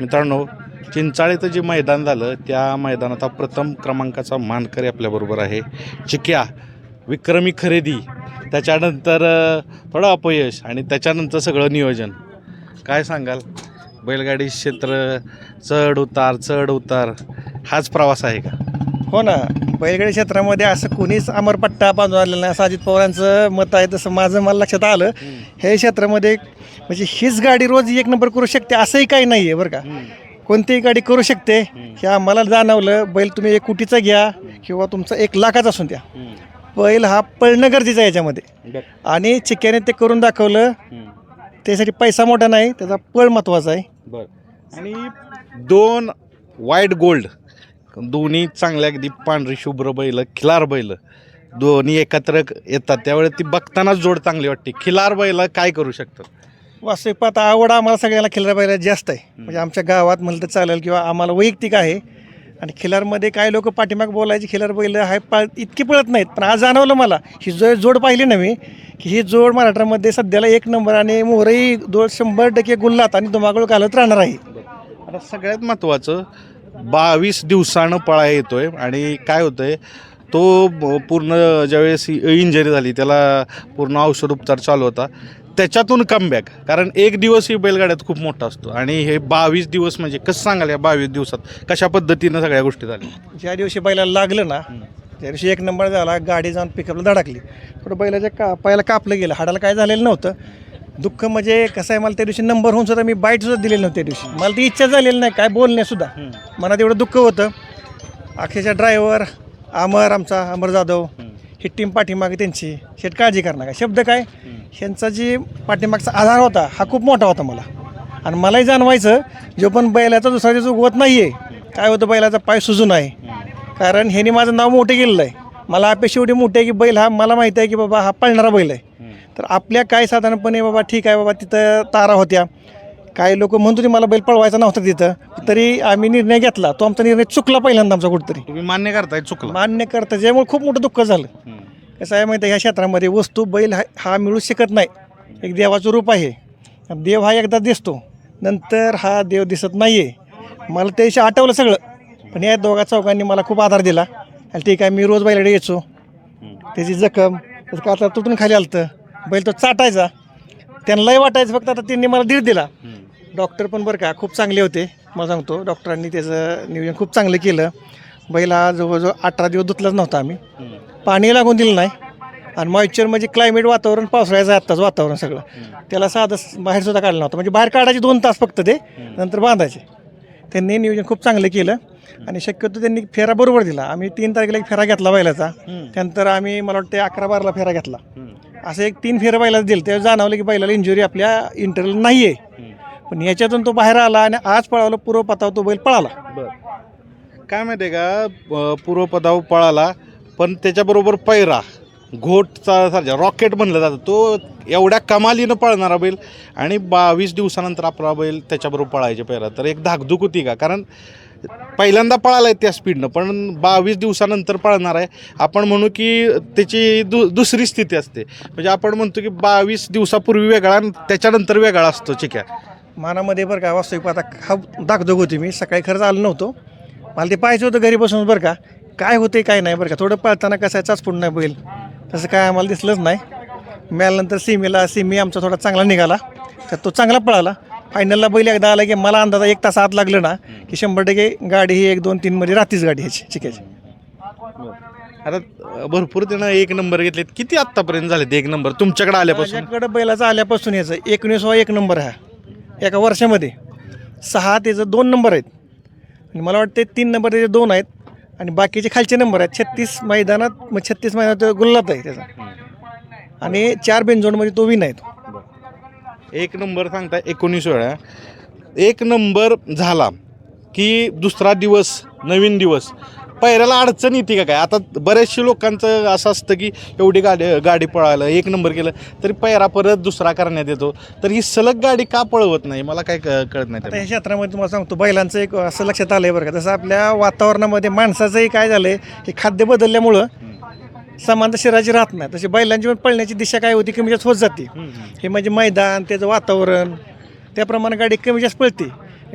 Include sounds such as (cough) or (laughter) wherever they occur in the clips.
मित्रांनो चिंचाळीचं जे मैदान झालं त्या मैदानात प्रथम क्रमांकाचा मानकरी आपल्याबरोबर आहे. चिक्या विक्रमी खरेदी. त्याच्यानंतर थोडं अपयश आणि त्याच्यानंतर सगळं नियोजन. काय सांगाल? बैलगाडी क्षेत्र चढ उतार चढ उतार हाच प्रवास आहे का? हो ना. बैलगाडी क्षेत्रामध्ये असं कोणीच अमरपट्टा बांधून आलेलं नाही. असं अजित पवारांचं मत आहे तसं माझं मला लक्षात आलं. हे क्षेत्रामध्ये म्हणजे हीच गाडी रोज एक नंबर करू शकते असंही काही नाही आहे बरं का. कोणतीही गाडी करू शकते. हे आम्हाला जाणवलं. बैल तुम्ही एक कोटीचा घ्या किंवा तुमचा एक लाखाचा असून द्या. बैल हा पळणं गरजेचं आहे याच्यामध्ये. आणि चिक्याने ते करून दाखवलं. त्यासाठी पैसा मोठा नाही त्याचा पळ महत्त्वाचा आहे. बर. आणि दोन व्हाईट गोल्ड दोन्ही चांगल्या अगदी पांढरी शुभ्र बैल खिलार बैल. दोन्ही एकत्र येतात. त्यावेळेस ती बघतानाच जोड चांगली वाटते. खिलार बैल काय करू शकतात? वास्तविक पाहता आवड आम्हाला सगळ्याला खिल्लार बैला जास्त आहे. म्हणजे आमच्या गावात म्हणलं तर चालेल किंवा आम्हाला वैयक्तिक आहे. आणि खिलारमध्ये काय लोक पाठीमाग बोलायचे खिलार बैल हाय पळ इतकी पळत नाहीत. पण आज जाणवलं मला ही जो जोड पाहिली ना मी की ही जोड महाराष्ट्रामध्ये सध्याला एक नंबर आणि मोहरही दोन शंभर टक्के गुल्लात आणि धुमाकूळ घालत राहणार आहे. आता सगळ्यात महत्त्वाचं बावीस दिवसानं पळा येतोय आणि काय होतंय तो पूर्ण ज्यावेळेस इंजरी झाली त्याला पूर्ण औषध उपचार चालू होता त्याच्यातून कमबॅक कारण एक दिवस ही बैलगाड्यात खूप मोठा असतो आणि हे बावीस दिवस म्हणजे कसं सांगाल या बावीस दिवसात? कशा पद्धतीनं सगळ्या गोष्टी झाल्या? ज्या दिवशी बैलाला लागलं ना त्या दिवशी एक नंबर झाला गाडी जाऊन पिकअपला धडकली. थोडं बैलाच्या का पायाला कापलं गेलं. हाडाला काय झालेलं नव्हतं. दुःख म्हणजे कसं आहे मला त्या दिवशी नंबर होऊन सुद्धा मी बाईट सुद्धा दिलेली नव्हती त्या दिवशी. मला ती इच्छा झालेली नाही काय बोलण्यासुद्धा मनात एवढं दुःख होतं. अक्षरशः ड्रायव्हर अमर आमचा अमर जाधव ही टीम पाठीमागे त्यांची. शेट काळजी करणार काय शब्द काय? ह्यांचा जी पाठीमागचा आधार होता हा खूप मोठा होता मला. आणि मलाही जाणवायचं जो पण बैलाचा दुसरा दिवस उगवत नाही आहे काय होतं बैलाचा पाय सुजून आहे. कारण ह्याने माझं नाव मोठं केलेलं आहे. मला अपेक्षा एवढी मोठी आहे की बैल हा मला माहिती आहे की बाबा हा पळणारा बैल आहे. तर आपल्या काय साधारणपणे बाबा ठीक आहे बाबा तिथं तारा होत्या. काही लोक म्हणत होते मला बैल पळवायचा नव्हता तिथं. तरी आम्ही निर्णय घेतला. तो आमचा निर्णय चुकला पहिल्यांदा आमचा कुठतरी. तुम्ही मान्य करताय चुकलं. मान्य करता ज्यामुळे खूप मोठं दुःख झालं. कसं आहे माहिती आहे ह्या क्षेत्रामध्ये वस्तू बैल हा हा मिळू शकत नाही. एक देवाचं रूप आहे. देव हा एकदा दिसतो. नंतर हा देव दिसत नाही आहे मला त्या दिवशी आठवलं सगळं. पण या दोघा चौघांनी मला खूप आधार दिला. आणि ठीक आहे मी रोज बैलाकडे यायचो. त्याची जखम त्याचं तुटून खाली आलतं. बैल तो चाटायचा. त्यांनाही वाटायचं फक्त आता त्यांनी मला धीर दिला. डॉक्टर पण बरं का खूप चांगले होते. मला सांगतो डॉक्टरांनी त्याचं नियोजन खूप चांगलं केलं. बैल हा जवळजवळ अठरा दिवस धुतलाच नव्हता आम्ही. पाणी लागून दिलं नाही. आणि मॉइश्चर म्हणजे क्लायमेट वातावरण पावसाळ्याचं आत्ताच वातावरण सगळं. त्याला साधं बाहेर सुद्धा काढलं नव्हतं. म्हणजे बाहेर काढायचे दोन तास फक्त ते नंतर बांधायचे. त्यांनी नियोजन खूप चांगलं केलं. आणि शक्यतो त्यांनी फेरा बरोबर दिला. आम्ही तीन तारखेला एक फेरा घेतला बैलाचा. त्यानंतर आम्ही मला वाटतं अकरा बाराला फेरा घेतला. असं एक तीन फेरं बैलाला दिलं. त्यावेळी जाणवलं की बैलाला इंजुरी आपल्या इंटरल नाही आहे पण याच्यातून तो बाहेर आला आणि आज पळावलं पूर्व तो बैल पळाला. काय माहिती आहे का प- पूर्वपदावर पळाला पण त्याच्याबरोबर पैरा घोटचा सारखा रॉकेट म्हणलं जातं. तो एवढ्या कमालीनं पळणारा बैल आणि बावीस दिवसानंतर आपला बैल त्याच्याबरोबर पळायचे पैरा तर एक धाकधूक होती का? कारण पहिल्यांदा पळाला आहे त्या स्पीडनं पण बावीस दिवसानंतर पळणार आहे. आपण म्हणू की त्याची दु दुसरी स्थिती असते. म्हणजे आपण म्हणतो की बावीस दिवसापूर्वी वेगळा आणि त्याच्यानंतर वेगळा असतो चिक्या. मनामध्ये बरं का वास्तविक आता हा दाखदोग होती मी. सकाळी खरंच आलो नव्हतो. मला ते पाहायचं होतं घरी बसून बरं का. काय होते काय नाही बरं का. थोडं पळताना कसायचाच पुढं नाही बैल. तसं काय आम्हाला दिसलंच नाही. मिळाल्यानंतर सिमीला सिमी आमचा थोडा चांगला निघाला. तर तो चांगला पळाला. फायनलला बैल एकदा आला की मला अंदाजा एक तास आत लागलं ना की शंभर टक्के गाडी ही एक दोन तीन मध्ये राहतीच गाडी ह्याची चिक्याची. आता भरपूर त्यानं एक नंबर घेतलेत. किती आत्तापर्यंत झालेत एक नंबर? तुमच्याकडे आल्यापासून? माझ्याकडे बैलाचा आल्यापासून याचं एकोणीसवा एक नंबर हा. एका वर्षामध्ये. सहा त्याचं दोन नंबर आहेत. आणि मला वाटते तीन नंबर त्याचे दोन आहेत. आणि बाकीचे खालचे नंबर आहेत. छत्तीस मैदानात मग छत्तीस मैदानात गुल्लात आहे त्याचा. आणि चार बेंजोडमध्ये तो विन आहे तो. एक नंबर सांगता एकोणीस वेळा. एक नंबर झाला की दुसरा दिवस नवीन दिवस. पहिल्याला अडचण येते का काय? आता बऱ्याचशा लोकांचं असं असतं की एवढी गाडी गाडी पळायला एक नंबर केलं तरी पैरा परत दुसरा करण्यात येतो. तर ही सलग गाडी का पळवत नाही? मला काय क- कळत नाही. ह्या क्षेत्रामध्ये तुम्हाला सांगतो बैलांचं एक असं लक्षात आलं आहे बरं का. जसं आपल्या वातावरणामध्ये माणसाचंही काय झालं आहे हे खाद्य बदलल्यामुळं समानता शरीराची राहत नाही. तशी बैलांची पण पळण्याची दिशा काय होती कमी जास्त होत जाते. हे म्हणजे मैदान त्याचं वातावरण त्याप्रमाणे गाडी कमी जास्त पळते.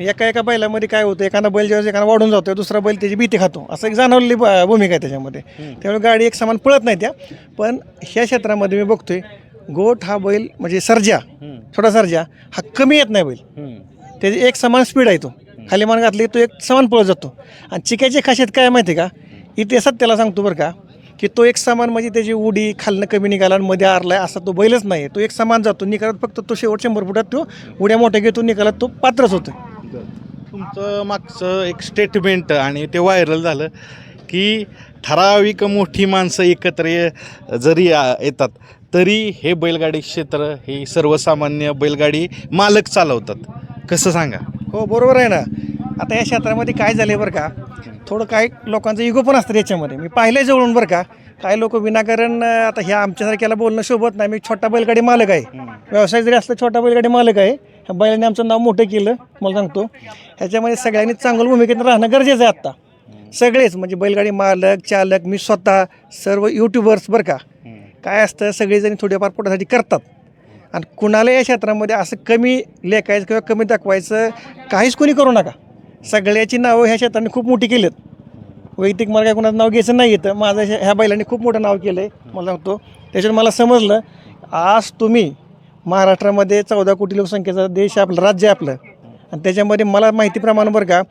एका एका बैलामध्ये काय होतं एखादा बैल जेव्हा एखादा वाढून जातो दुसरा बैल त्याची भीती खातो. असं एक जाणवलेली भूमिका आहे त्याच्यामध्ये. त्यामुळे गाडी एक समान पळत नाही त्या. पण ह्या क्षेत्रामध्ये मी बघतोय गोट हा बैल म्हणजे सर्जा. छोटा सर्जा. हा कमी येत नाही बैल. त्याची एक समान स्पीड आहे तो. खाली मान घातली तो एक समान पळत जातो. आणि चिक्याची खासियत काय माहिती आहे का? इतिहासात त्याला सांगतो बरं का की तो एक समान म्हणजे त्याची उडी खालनं कमी निघाला आणि मध्ये आरलाय असा तो बैलच नाही तो एक समान जातो. निकालात फक्त तो शेवट शंभर फुटात तो उड्या मोठ्या घेतो निकालात तो पात्रच होतो तुमचं मागचं एक स्टेटमेंट आणि ते व्हायरल झालं की ठराविक मोठी माणसं एकत्र जरी येतात तरी हे बैलगाडी क्षेत्र हे सर्वसामान्य बैलगाडी मालक चालवतात. कसं सांगा? हो बरोबर आहे ना. आता या क्षेत्रामध्ये काय झालं बरं का थोडं काय लोकांचं इगो पण असतं याच्यामध्ये मी पाहिलं जवळून बरं का. काही लोक विनाकारण आता ह्या आमच्यासारख्याला बोलणं शोभत नाही. मी छोटा बैलगाडी मालक आहे. व्यवसाय जरी असला छोटा बैलगाडी मालक आहे. ह्या बैलाने आमचं नाव मोठं केलं मला सांगतो. ह्याच्यामध्ये सगळ्यांनी चांगलं भूमिकेत राहणं गरजेचं आहे आत्ता. सगळेच म्हणजे बैलगाडी मालक चालक मी स्वतः सर्व यूट्यूबर्स बरं का. काय असतं सगळेजण थोडेफार पोटासाठी करतात. आणि कुणाला या क्षेत्रामध्ये असं कमी लेखायचं किंवा कमी दाखवायचं काहीच कोणी करू नका. सगळ्याची नावं ह्या क्षेत्राने खूप मोठी केलीत. वैयक्तिक मला काय कोणाचं नाव घ्यायचं नाही येतं माझं ह्या बैलांनी खूप मोठं नाव केलं आहे मला सांगतो. त्याच्यावर मला समजलं आज तुम्ही महाराष्ट्रामध्ये चौदा कोटी लोकसंख्येचा देश आपलं राज्य आहे आपलं. आणि त्याच्यामध्ये मला माहितीप्रमाणे बरं का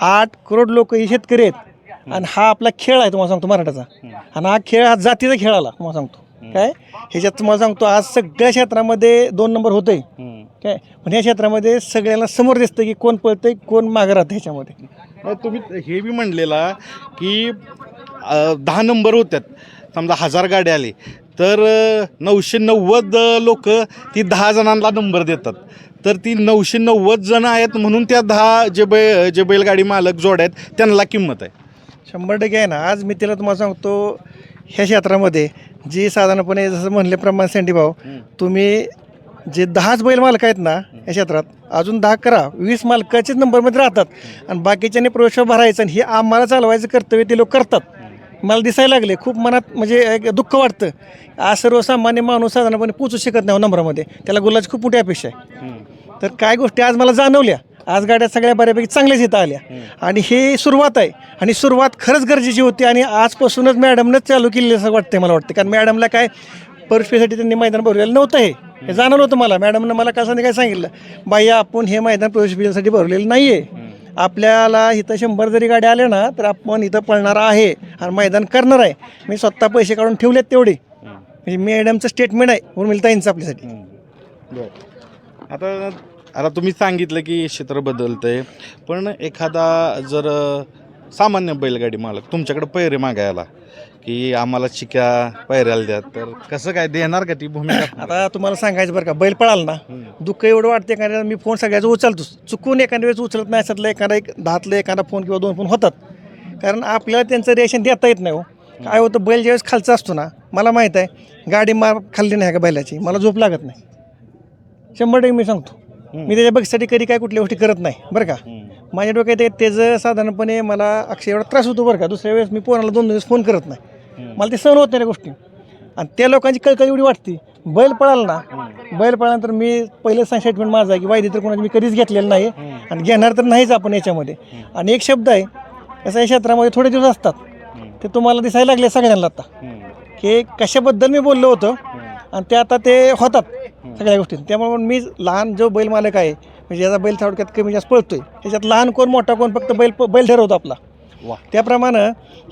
आठ करोड लोक हे शेतकरी आहेत. आणि हा आपला खेळ आहे तुम्हाला सांगतो मराठाचा. आणि हा खेळ हा जातीचा खेळ आला तुम्हाला सांगतो. काय? ह्याच्यात तुम्हाला सांगतो आज सगळ्या क्षेत्रामध्ये दोन नंबर होतोय. काय? पण ह्या क्षेत्रामध्ये सगळ्यांना समोर दिसतं की कोण पळतंय कोण मागं राहतं ह्याच्यामध्ये. मग तुम्ही हे बी म्हणलेला की अ, दहा नंबर होत्यात. समजा हजार गाड्या आली तर अ, नऊशे नव्वद लोक ती दहा जणांना नंबर देतात. तर ती नऊशे नव्वद जण आहेत म्हणून त्या दहा जे बै जे बैलगाडी मालक जोड आहेत त्यांना किंमत आहे. शंभर टक्के आहे ना. आज मी तिला तुम्हाला सांगतो ह्या क्षेत्रामध्ये जी साधारणपणे जसं म्हणल्याप्रमाणे सँडी भाऊ तुम्ही जे दहाच बैल मालक आहेत ना या क्षेत्रात अजून दहा करा वीस मालकाचेच नंबरमध्ये राहतात. आणि बाकीच्याने प्रवेश भरायचं आणि हे आम्हाला चालवायचं कर्तव्य ते लोक करतात. मला दिसायला लागले खूप मनात म्हणजे एक दुःख वाटतं. आज सर्वसामान्य माणूस साधारणपणे पोचू शकत नाही हो नंबरामध्ये. त्याला गुलाची खूप मोठी अपेक्षा आहे. तर काय गोष्टी आज मला जाणवल्या. आज गाड्या सगळ्या बऱ्यापैकी चांगल्याच इथं आल्या. आणि ही सुरुवात आहे. आणि सुरुवात खरंच गरजेची होती आणि आजपासूनच मॅडमनंच चालू केली असं वाटतं मला वाटतं. कारण मॅडमला काय परीक्षेसाठी त्यांनी मैदान भरलेलं नव्हतं हे. हे जाणवलं होतं मला. मॅडमनं मला काल काय सांगितलं बाई आपण हे मैदान प्रवेश भरलेलं नाही आहे आपल्याला इथं शंभर जरी गाड्या आल्या ना तर आपण इथं पळणार आहे आणि मैदान करणार आहे. मी स्वतः पैसे काढून ठेवलेत तेवढे. म्हणजे मॅडमचं स्टेटमेंट आहे उर्मिलताईंचं आपल्यासाठी. आता आता तुम्ही सांगितलं की क्षेत्र बदलतंय पण एखादा जर सामान्य बैलगाडी मालक तुमच्याकडे पैरे मागायला की आम्हाला चिक्या पैऱ्याला द्या तर कसं काय देणार का ती भूमिका? (coughs) आता तुम्हाला सांगायचं बरं का बैल पळाल ना दुःख एवढं वाटते का मी फोन सगळ्याचा उचलतोच. चुकून एखाद्या वेळेस उचलत नाही असातला एखादा एक दहातला एखादा फोन किंवा दोन फोन होतात. कारण आपल्याला त्यांचं रिएक्शन देता येत नाही हो. काय होतं बैल ज्यावेळेस खालचा असतो ना मला माहीत आहे गाडी मार खाल्ली नाही का बैलाची मला झोप लागत नाही. शंभर टक्के मी सांगतो. मी त्याच्या बघीसाठी कधी काय कुठल्या गोष्टी करत नाही बरं का? माझ्या डोक्यात आहे त्याचं साधारणपणे मला अक्षय एवढा त्रास होतो बरं का दुसऱ्या वेळेस मी पोराला दोन दिवस फोन करत नाही. मला ते सहन होत नाही त्या गोष्टी. आणि त्या लोकांची कळकळ एवढी वाटते बैल पळाल ना बैल पळाल्यानंतर मी पहिलं स्टेटमेंट माझं आहे की वायदे तर कोणाची मी कधीच घेतलेलं नाही आणि घेणार तर नाहीच आपण याच्यामध्ये. आणि एक शब्द आहे असं या क्षेत्रामध्ये थोडे दिवस असतात ते तुम्हाला दिसायला लागले सगळ्यांना आता. की कशाबद्दल मी बोललो होतो आणि ते आता ते होतात सगळ्या गोष्टी. त्यामुळे मी लहान जो बैल मालक आहे म्हणजे याचा बैल थोडक्यात कमी जास्त पळतोय त्याच्यात लहान कोण मोठा कोण फक्त बैल बैल ठरवतो आपला. वा. त्याप्रमाणे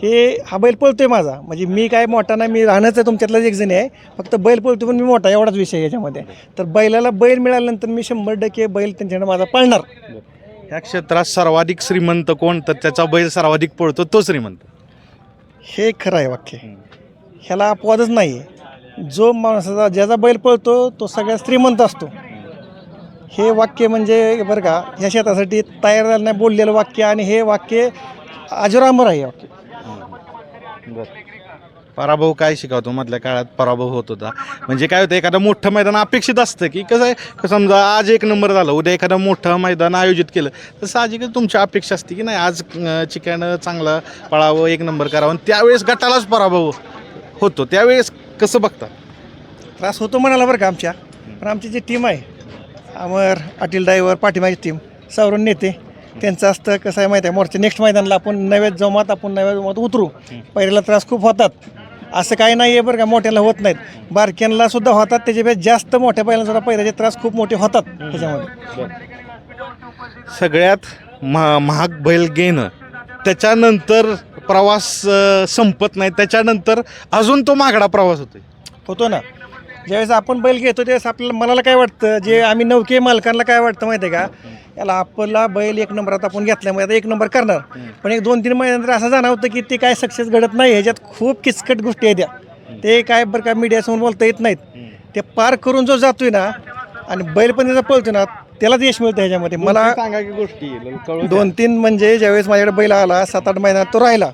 हे हा बैल पळतोय माझा. म्हणजे मी काय मोठा नाही मी राहणंच आहे तुमच्यातलाच एक जण आहे. फक्त बैल पळतो पण मी मोठा एवढाच विषय आहे याच्यामध्ये. तर बैलाला बैल मिळाल्यानंतर मी शंभर टक्के बैल त्यांच्याकडे माझा पळणार. ह्या क्षेत्रात सर्वाधिक श्रीमंत कोण? तर त्याचा बैल सर्वाधिक पळतो तो श्रीमंत. हे खरं आहे वाक्य. ह्याला अपवादच नाही आहे जो माणसाचा ज्याचा बैल पळतो तो सगळ्यात श्रीमंत असतो. हे वाक्य म्हणजे बरं का ह्या शेतासाठी तयार झालं नाही बोललेलं वाक्य आणि हे वाक्य अजरामर आहे हे वाक्य. पराभव काय शिकवतो मधल्या काळात? पराभव होत होता. म्हणजे काय होतं एखादं मोठं मैदान अपेक्षित असतं की कसं आहे का समजा आज एक नंबर झाला उद्या एखादं मोठं मैदान आयोजित केलं तर साहजिकच तुमची अपेक्षा असते की नाही आज अं, चिकन चांगलं पळावं एक नंबर करावं आणि त्यावेळेस गटालाच पराभव होतो. त्यावेळेस कसं बघता? त्रास होतो म्हणाला बरं का आमच्या. पण आमची जी टीम आहे अमर अटील ड्रायव्हर पाठीमागची टीम सावरून नेते. त्यांचं असतं कसं आहे माहिती आहे? मोर्चा नेक्स्ट मैदानाला आपण नव्या जमात आपण नव्या जमात उतरू. पहिल्याला त्रास खूप होतात. असं काही नाही आहे बरं का मोठ्याला होत नाहीत. बारक्यांना सुद्धा होतात त्याच्यापेक्षा जास्त मोठ्या पहिल्यांदा सुद्धा पहिल्याचे त्रास खूप मोठे होतात त्याच्यामध्ये. सगळ्यात महा महाग बैल घेणं त्याच्यानंतर प्रवास संपत नाही. त्याच्यानंतर अजून तो मागडा प्रवास होतो होतो ना. ज्यावेळेस आपण बैल घेतो त्यावेळेस आपल्याला मनाला काय वाटतं? जे आम्ही नौके मालकांना काय वाटतं माहिती आहे का? याला आपला बैल एक नंबरात आपण घेतल्यामुळे आता एक नंबर करणार. पण एक दोन तीन महिन्यानंतर असं जाणवतं की ते काय सक्सेस घडत नाही. ह्याच्यात खूप किचकट गोष्टी आहेत त्या ते काय बरं का मीडियासमोर बोलता येत नाहीत. ते पार करून जो जातोय ना आणि बैल पण त्याचा पळतो ना त्यालाच यश मिळतं ह्याच्यामध्ये. मला सांगा की गोष्टी दोन तीन म्हणजे ज्यावेळेस माझ्याकडे बैल आला सात आठ महिन्यात तो राहिला.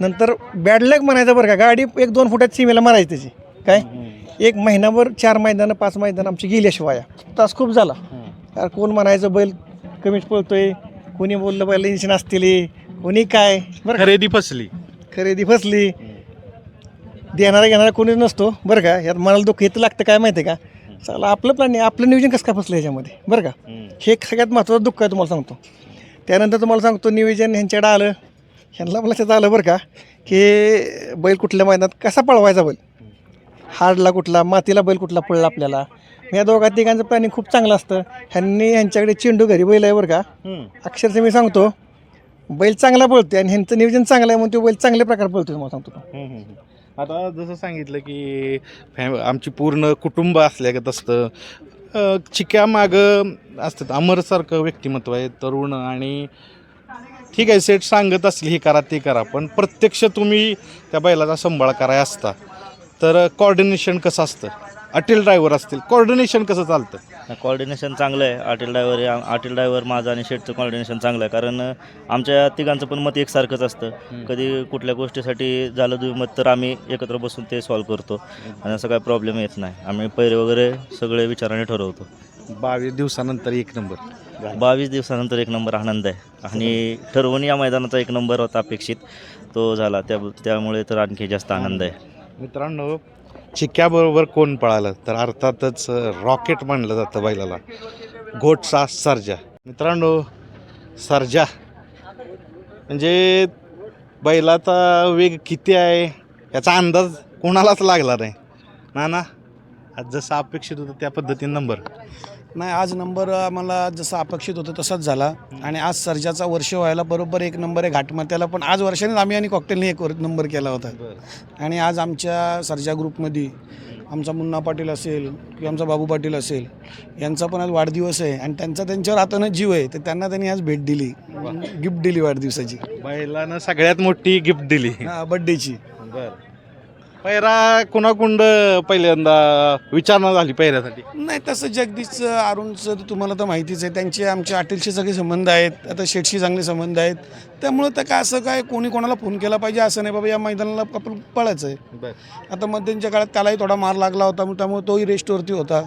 नंतर बॅड लक म्हणायचं बरं का गाडी एक दोन फुटात सीमेला मारायची त्याची. काय? एक महिनाभर चार मैदानं पाच मैदान आमची गेल्याशिवाय तास खूप झाला. यार कोण म्हणायचं बैल कमीच पळतोय? कोणी बोललं बैल इंजिन असतील? कोणी काय? बरं का? खरेदी फसली. खरेदी फसली. देणारा घेणारा कोणीच नसतो. बरं का? यात मनाला दुःख येतं लागतं काय माहिती आहे का? चला आपलं प्लॅन आहे. आपलं नियोजन कसं काय फसलं ह्याच्यामध्ये बरं का? हे एक सगळ्यात महत्त्वाचं दुःख आहे तुम्हाला सांगतो. त्यानंतर तुम्हाला सांगतो नियोजन ह्यांच्याकडे आलं. ह्यांना लक्षात आलं बरं का की बैल कुठल्या मैदानात कसा पळवायचा बैल? हाडला कुठला मातीला बैल कुठला पळला आपल्याला? या दोघा तिघांचं प्लॅनिंग खूप चांगलं असतं. ह्यांनी ह्यांच्याकडे चेंडू घरी बैल आहे बरं का. अक्षरशः मी सांगतो बैल चांगला पळतोय आणि ह्यांचं नियोजन चांगलं आहे म्हणून तो बैल चांगल्या प्रकारे पळतोय तुम्हाला सांगतो. आता जसं सांगितलं की फॅम आमची पूर्ण कुटुंब असल्यागत असतं. चिक्या मागं असतात. अमरसारखं व्यक्तिमत्व आहे तरुण आणि ठीक आहे सेट सांगत असली हे करा ते करा पण प्रत्यक्ष तुम्ही त्या बैलाचा सांभाळ कराय असता. तर कॉर्डिनेशन कसं असतं? अटील ड्रायव्हर असतील. कॉर्डिनेशन कसं चालतं? कॉर्डिनेशन चांगलं आहे. आटील ड्रायव्हर आटील ड्रायव्हर माझं आणि शेटचं कॉर्डिनेशन चांगलं आहे. कारण आमच्या तिघांचं पण मत एकसारखंच असतं. कधी कुठल्या गोष्टीसाठी झालं दुमत तर आम्ही एकत्र बसून ते सॉल्व करतो. आणि असं काय प्रॉब्लेम येत नाही. आम्ही पैरे वगैरे सगळे विचाराने ठरवतो. बावीस दिवसानंतर एक नंबर. बावीस दिवसानंतर एक नंबर आनंद आहे. आणि ठरवून या मैदानाचा एक नंबर होता अपेक्षित. तो झाला. त्या त्यामुळे तर आणखी जास्त आनंद आहे. मित्रांनो चिक्क्याबरोबर कोण पळालं? तर अर्थातच रॉकेट मानलं जातं बैलाला. घोटसा सर्जा. मित्रांनो सर्जा. म्हणजे बैलाचा वेग किती आहे? याचा अंदाज कोणालाच लागला नाही. ना ना आज जसं अपेक्षित होतं त्या पद्धतीने नंबर. नाही आज नंबर आम्हाला जसं अपेक्षित होतं तसाच झाला. आणि आज सर्जाचा वर्ष व्हायला बरोबर एक नंबर आहे घाटमात्याला पण आज वर्षानेच आम्ही आणि कॉकटेलने एक वर नंबर केला होता. आणि आज आमच्या सर्जा ग्रुपमध्ये आमचा मुन्ना पाटील असेल किंवा आमचा बाबू पाटील असेल यांचा पण आज वाढदिवस आहे. आणि त्यांचा त्यांच्यावर हातानं जीव आहे तर त्यांना त्यांनी आज भेट दिली. गिफ्ट दिली वाढदिवसाची. बैलानं सगळ्यात मोठी गिफ्ट दिली. हा बड्डेची पैरा कुणाकुंड पहिल्यांदा विचारणा झाली पैऱ्यासाठी नाही तसं जगदीशचं अरुणचं तर तुम्हाला तर माहितीच आहे त्यांचे आमचे अटीलशी सगळे संबंध आहेत आता शेठशी चांगले संबंध आहेत. त्यामुळं तर काय असं काय कोणी कोणाला फोन केला पाहिजे असं नाही बाबा या मैदानाला आपण पळायचं आहे. आता मध्यंच्या काळात त्यालाही थोडा मार लागला होता मग त्यामुळे तोही रेस्टवरती होता.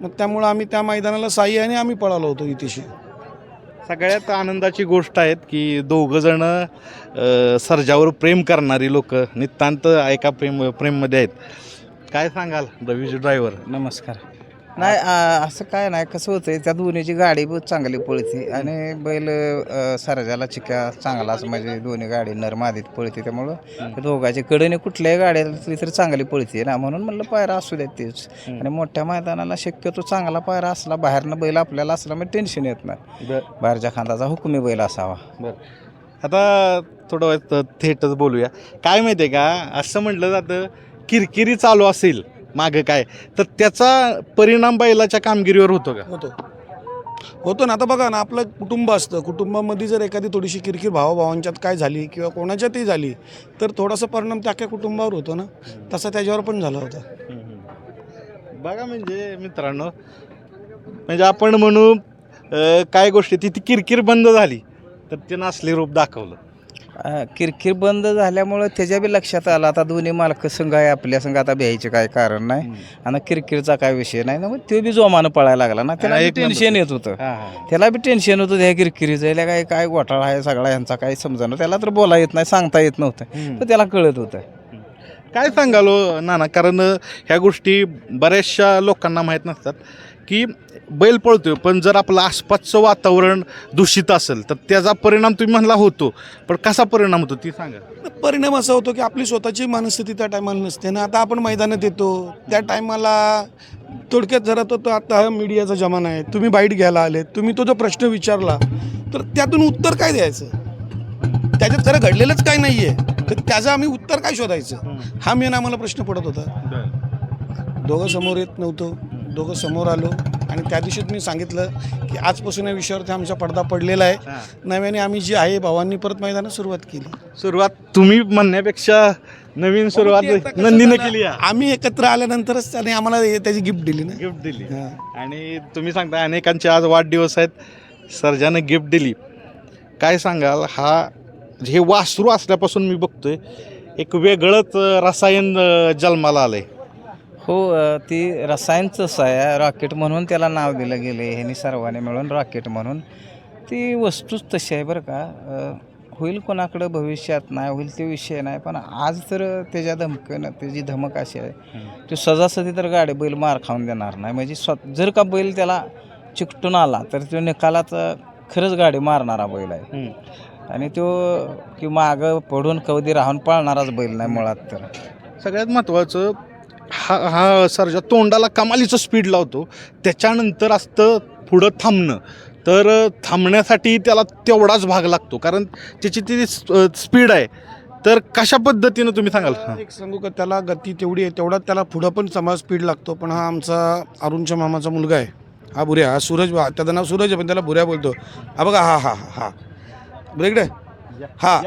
मग त्यामुळं आम्ही त्या मैदानाला साई आणि आम्ही पळालो होतो इथेशी सगळ्यात आनंदाची गोष्ट आहेत की दोघं जण सर्जावर प्रेम करणारी लोक नितांत एका प्रेम प्रेममध्ये आहेत. काय सांगाल रवीजी ड्रायव्हर नमस्कार. नाही आ, असं काय नाही कसं होतंय त्या दोन्हीची गाडी बहुत चांगली पळते. आणि बैल अ, सरजाला चिक्या चांगला असं म्हणजे दोन्ही गाडी नर मादीत पळते त्यामुळं त्या दोघांची कडे कुठल्याही गाड्यातली तर चांगली पळते. ना म्हणून म्हणलं पायरा असू द्या तेच. आणि मोठ्या मैदानाला शक्यतो चांगला पायरा असला बाहेरनं बैल आपल्याला असला मग टेन्शन येत नाही. बाहेरच्या खांदाचा हुकमी बैल असावा. आता थोडं वेळ थेटच बोलूया. काय माहिती आहे का असं म्हटलं जातं किरकिरी चालू असेल मागं काय? तर त्याचा परिणाम बैलाच्या कामगिरीवर होतो का? होतो. होतो ना. आता बघा ना आपलं कुटुंब असतं. कुटुंबामध्ये जर एखादी थोडीशी किरकिर भावाभावांच्यात काय झाली किंवा कोणाच्यातही झाली तर थोडासा परिणाम त्या अख्ख्या कुटुंबावर होतो ना. तसा त्याच्यावर पण झाला होता. बघा म्हणजे मित्रांनो म्हणजे आपण म्हणू अं, काय गोष्टी ती ती किरकिर बंद झाली तर ते असले रूप दाखवलं. किरकिर बंद झाल्यामुळं त्याच्या बी लक्षात आलं. आता दोन्ही मालक संघ आहे आपल्या संघ आता भ्यायचे काय कारण नाही. आणि किरकिरचा काय विषय नाही. ना मग तो बी जोमानं पळायला लागला ना. त्याला बी. टेन्शन येत होतं. त्याला बी टेन्शन होतं त्या किरकिरीचं. याला काय काय घोटाळा आहे सगळा यांचा काय समजणं त्याला तर बोला येत नाही सांगता येत नव्हतं. पण त्याला कळत होतं. काय सांगालो नाना? कारण ह्या गोष्टी बऱ्याचशा लोकांना माहीत नसतात. की बैल पळतोय पण जर आपलं आसपासचं वातावरण दूषित असेल तर त्याचा परिणाम तुम्ही म्हणला होतो. पण कसा परिणाम होतो ती सांगा. परिणाम असा होतो की आपली स्वतःची मनस्थिती त्या टायमाला नसते. ना आता आपण मैदानात येतो त्या टायमाला थोडक्यात जरा तो तो आता हा मीडियाचा जमाना आहे. तुम्ही बाईट घ्यायला आले तुम्ही तो जो प्रश्न विचारला तर त्यातून उत्तर काय द्यायचं? त्याच्यात खरं घडलेलंच काय नाही आहे तर त्याचं आम्ही उत्तर काय शोधायचं? हा मेन आम्हाला प्रश्न पडत होता. दोघं समोर येत नव्हतो. दोघं समोर आलो आणि त्या दिवशीच मी सांगितलं की आजपासून या विषयावरती आमचा पडदा पडलेला आहे. नव्याने आम्ही जी आहे भावांनी परत मैदानात सुरुवात केली. सुरुवात तुम्ही म्हणण्यापेक्षा नवीन सुरुवात ते आता कसं नंदीने केली आहे. आम्ही एकत्र आल्यानंतरच त्याने आम्हाला हे- त्याची गिफ्ट दिली ना. गिफ्ट दिली. हा. आणि तुम्ही सांगता अनेकांचे आज वाढदिवस आहेत. सर्जानं गिफ्ट दिली. काय सांगाल? हा हे वासरू असल्यापासून मी बघतोय एक वेगळंच अं, रसायन अं, जन्माला आलंय. हो ती रसायनचंच आहे. रॉकेट म्हणून त्याला नाव दिलं गेले ह्यांनी सर्वांनी मिळून रॉकेट म्हणून. ती वस्तूच तशी आहे बरं का. होईल कोणाकडं भविष्यात नाही होईल ते विषय नाही. पण आज तर त्याच्या धमकनं त्याची धमक अशी आहे. तो सजासजी तर गाडी बैल मार खाऊन देणार नाही. म्हणजे स्व जर का बैल त्याला चिकटून आला तर तो निकालात खरंच गाडी मारणारा बैल आहे. आणि तो की मागं पडून कधी राहून पळणाराच बैल नाही मुळात तर. सगळ्यात महत्त्वाचं हा हा सर्जा तोंडाला कमालीचं स्पीड लावतो त्याच्यानंतर असतं पुढं थांबणं. तर थांबण्यासाठी त्याला तेवढाच भाग लागतो कारण त्याची ती स्पीड आहे. तर कशा पद्धतीनं तुम्ही सांगाल? एक सांगू का त्याला गती तेवढी आहे तेवढा त्याला पुढं पण समाज स्पीड लागतो पण हा आमचा अरुणच्या मामाचा मुलगा आहे. हा बुऱ्या हा सूरज बा- त्याचं नाव सूरज आहे पण त्याला बुऱ्या बोलतो. हा बघा हा हा हा हा. ब्रेकडे हा.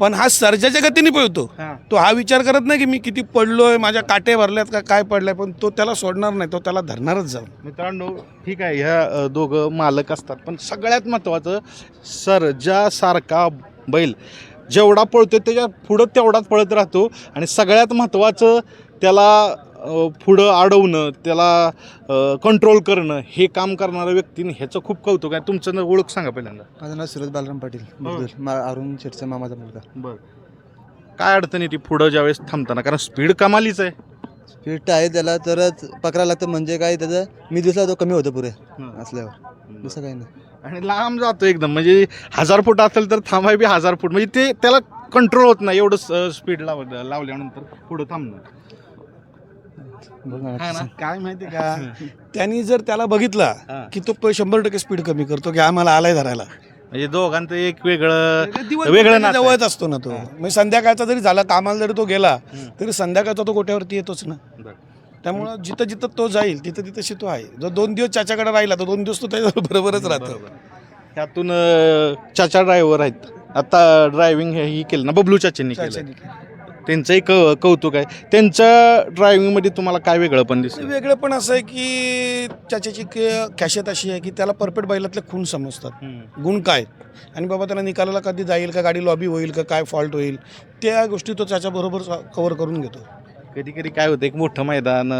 पण हा सर्जाच्या गतीने पळतो. तो हा विचार करत नाही की मी किती पडलोय माझ्या काटे भरल्यात का काय पडलंय पण तो त्याला सोडणार नाही तो त्याला धरणारच जाऊन मित्रांनो ठीक आहे ह्या दोघं मालक असतात पण सगळ्यात महत्त्वाचं सर्जासारखा बैल जेवढा पळतो त्याच्या पुढं तेवढाच पळत राहतो आणि सगळ्यात महत्त्वाचं त्याला पुढं अडवणं त्याला कंट्रोल करणं हे काम करणाऱ्या व्यक्तीने ह्याचं खूप कौतुक आहे. तुमचं ओळख सांगा पहिल्यांदा. माझं नाव सुरज बालराम पाटील बुलदूर मा अरुण शेटचा मामाचा मुलगा. बरं. काय अडचण येते पुढं ज्यावेळेस थांबताना? कारण स्पीड कमालीच आहे. स्पीड आहे त्याला तरच पकडायला लागतं. म्हणजे काय त्याचं मी दिसला तो कमी होतं पुरे हं. असल्यावर. दुसरं काही नाही. आणि लांब जातो एकदम. म्हणजे हजार फूट असेल तर थांबाय बी हजार फूट. म्हणजे ते त्याला कंट्रोल होत नाही एवढं स्पीड लाव लावल्यानंतर पुढं थांबणं. हा ना? काय माहिती का? त्यांनी जर त्याला बघितला हां. की तो प- शंभर टक्के स्पीड कमी करतो की आम्हाला आलाय धरायला. म्हणजे दोघांचं एक वेगळं वेगळं नातं जवळच असतो ना तो. म्हणजे संध्याकाळचा जरी झाला कामाला जरी तो गेला. तरी संध्याकाळचा तो गोट्यावरती येतोच ना. बरं. त्यामुळं जिथं जिथं तो जाईल तिथं तिथं तो आहे. जो दोन दिवस चाच्याकडे राहिला तर दोन दिवस तो त्याच्या बरोबरच राहतो. अं, चाचा ड्रायव्हर आहेत. आता ड्रायव्हिंग ही केलं ना बबलू चाचेंनी केलं चाच्याने. त्यांचंही कौ कौतुक आहे. त्यांच्या ड्रायव्हिंगमध्ये तुम्हाला काय वेगळं पण दिसलं वेगळं पण असं आहे की चाच्याची कॅशेत अशी आहे की त्याला परफेक्ट बैलातले खून समजतात. गुण काय आणि बाबा त्याला निकालाला कधी जाईल का गाडी लॉबी होईल का काय फॉल्ट होईल? त्या गोष्टी तो त्याच्याबरोबर कव्हर करून घेतो. कधी कधी काय होतं एक मोठं मैदान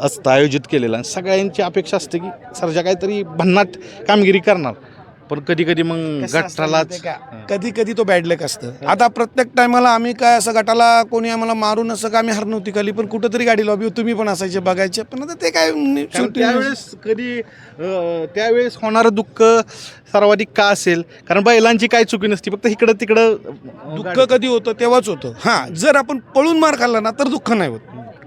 असतं आयोजित केलेलं. सगळ्यांची अपेक्षा असते की सरजा काहीतरी भन्नाट कामगिरी करणार. पण कधी कधी मग कसं असतं गठ्ठालाच माहिती आहे का? कधी कधी तो बॅड लक असतं. आता प्रत्येक टायमाला आम्ही काय असं गटाला कोणी आम्हाला मारून असं का आम्ही हार नव्हती खाली पण कुठंतरी गाडी लॉबी तुम्ही पण असायचे बघायचे. पण आता ते काय नि- कारण शेवटी त्यावेळेस कधी अं, त्यावेळेस होणारं दुःख सर्वाधिक का असेल? कारण बैलांची काय चुकी नसती फक्त इकडं तिकडं दुःख कधी होतं तेव्हाच होतं. हां जर आपण पळून मार खाल्ला ना तर दुःख नाही होत.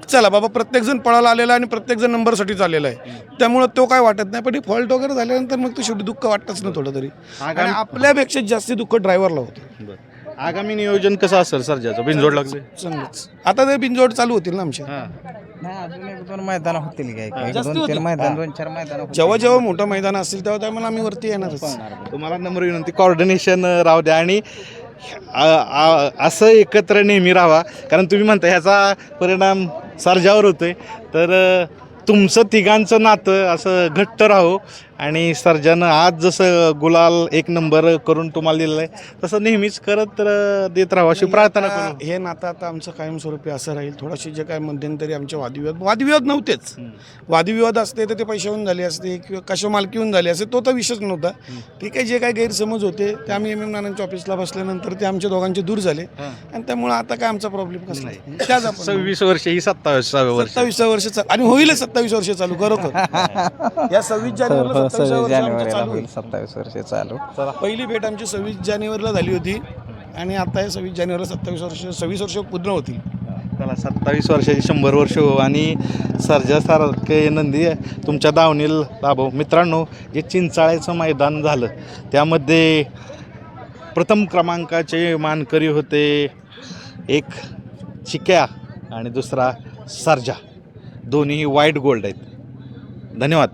चला बाबा प्रत्येकजण पळायला आलेला आणि प्रत्येकजण नंबरसाठी चाललेला आहे. त्यामुळं तो काय वाटत नाही पण फॉल्ट वगैरे झाल्यानंतर मग तो शेवटी दुःख वाटतच ना थोडं तरी. आणि आपल्यापेक्षा जास्ती दुःख ड्रायव्हरला होतं. बरं. आगामी नियोजन कसं असेल सरजाचं बिनजोड लागले? चांगलंच. आता ते बिनजोड चालू होतील ना आमच्या. नाही अजून एक दोन मैदान होतील काय? काय जास्ती दोन तीन होतील. मैदान दोन चार मैदान जेव्हा जेव्हा मोठं मैदान असेल तेव्हा त्यावेळेला आम्ही वरती येणारच. तुम्हाला नम्र विनंती कॉर्डिनेशन राहू द्या. आणि आ- आ- असं एकत्र नेहमी राहा कारण तुम्ही म्हणता ह्याचा परिणाम सर्जावर होतोय. तर अ, तुमचं तिघांचं नातं असं घट्ट राहो. आणि सर्जानं आज जसं गुलाल एक नंबर करून तुम्हाला दिलेलं आहे तसं नेहमीच करत देत राहावं अशी प्रार्थना करू हे नातं आता आमचं कायमस्वरूपी असं राहील. थोडाशी जे काय मध्यंतरी आमचे वादविवाद वादविवाद नव्हतेच. वादविवाद असते तर ते पैशाहून झाले असते किंवा कशा मालकीहून झाले असते तो तर विषयच नव्हता. ठीक आहे जे काही गैरसमज होते ते आम्ही एम एम नानांच्या ऑफिसला बसल्यानंतर ते आमच्या दोघांचे दूर झाले. आणि त्यामुळे आता काय आमचा प्रॉब्लेम कसला आहे त्याच आपण सव्वीस वर्ष ही सत्तावीसाव्या वर्ष. सत्तावीसा वर्ष आणि होईलच सत्तावीस वर्ष चालू खरोखर (laughs) या सव्वीस जानेवारीला सत्तावीस सव्वीस जानेवारीला चालू होईल. सत्तावीस वर्ष चालू. पहिली भेट आमची सव्वीस जानेवारीला झाली होती आणि आता हे सव्वीस जानेवारीला सत्तावीस वर्ष सव्वीस वर्ष पूर्ण होतील. त्याला सत्तावीस वर्षाची शंभर वर्ष हो. आणि सर्जासारखे नंदी तुमच्या दावणील लाभो. मित्रांनो जे चिंचाळ्याचं मैदान झालं. त्यामध्ये प्रथम क्रमांकाचे मानकरी होते एक चिक्या आणि दुसरा सर्जा. दोन्ही वाईट गोल्ड आहेत. धन्यवाद.